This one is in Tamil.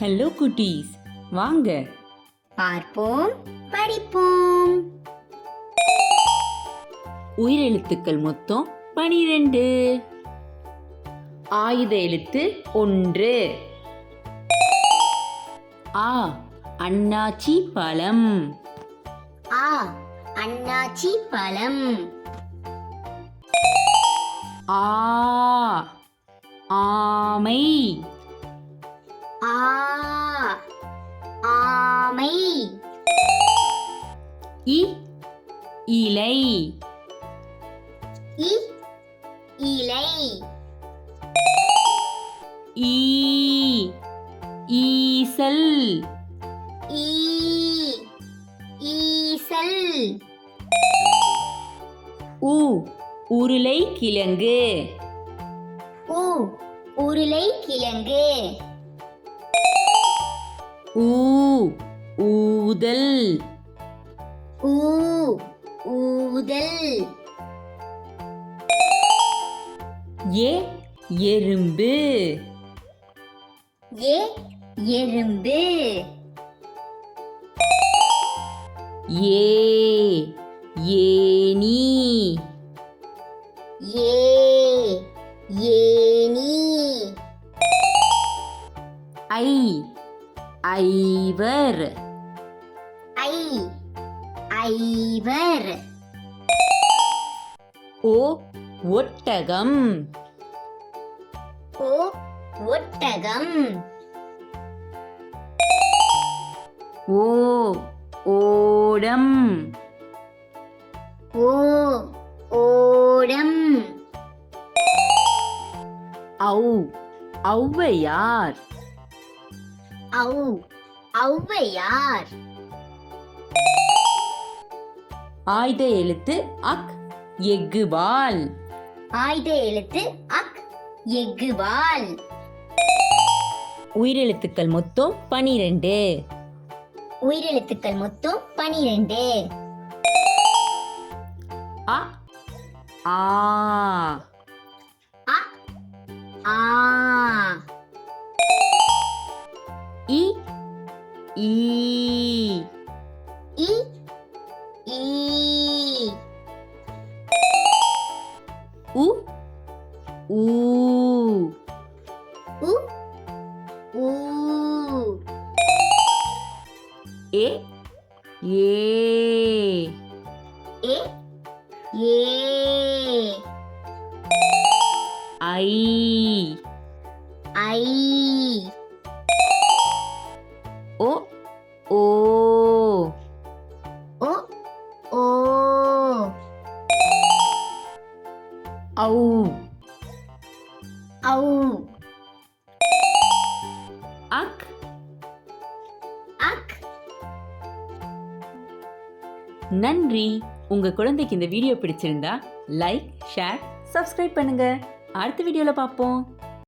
ஹலோ குட்டீஸ் வாங்க. பார்ப்போம் படிப்போம். உயிரெழுத்துக்கள் மொத்தம் பனிரெண்டு. ஆயுத எழுத்து ஒன்று. ஆ அண்ணாச்சி பழம். ஆ அண்ணாச்சி பழம். ஆ ஆமை. இ இலை. இ இலை. ஈ ஈசல். ஈ ஈசல். உ உருளை கிழங்கு. உ உருளை கிழங்கு. ஊ ஊதல். ஊ ஊதல். ஏ எறும்பு. ஏ எறும்பு. ஏ ஏனி ஏ ஏனி ஐ ஐவர். ஐ ஐவர். ஓ ஒட்டகம். ஓ ஒட்டகம். ஓ ஓடம். ஓ ஓடம். ஔ ஔவையார். ஔ ஔவையார். ஆயுத எழுத்து அக் எஃகு பால் ஆயுத எழுத்து அக் எஃகு வால் உயிரெழுத்துக்கள் மொத்தம் பனிரெண்டு. உயிரெழுத்துக்கள் மொத்தம் பனிரெண்டு. அ ஆ. அ ஆ. இ ஈ உ ஊ உ ஊ ஏ ஏ ஏ ஏ ஐ ஐ ஓ ஓ ஓ ஔ ஔ அக் அக் நன்றி. உங்க குழந்தைக்கு இந்த வீடியோ பிடிச்சிருந்தா லைக் ஷேர் சப்ஸ்கிரைப் பண்ணுங்க. அடுத்த வீடியோல பார்ப்போம்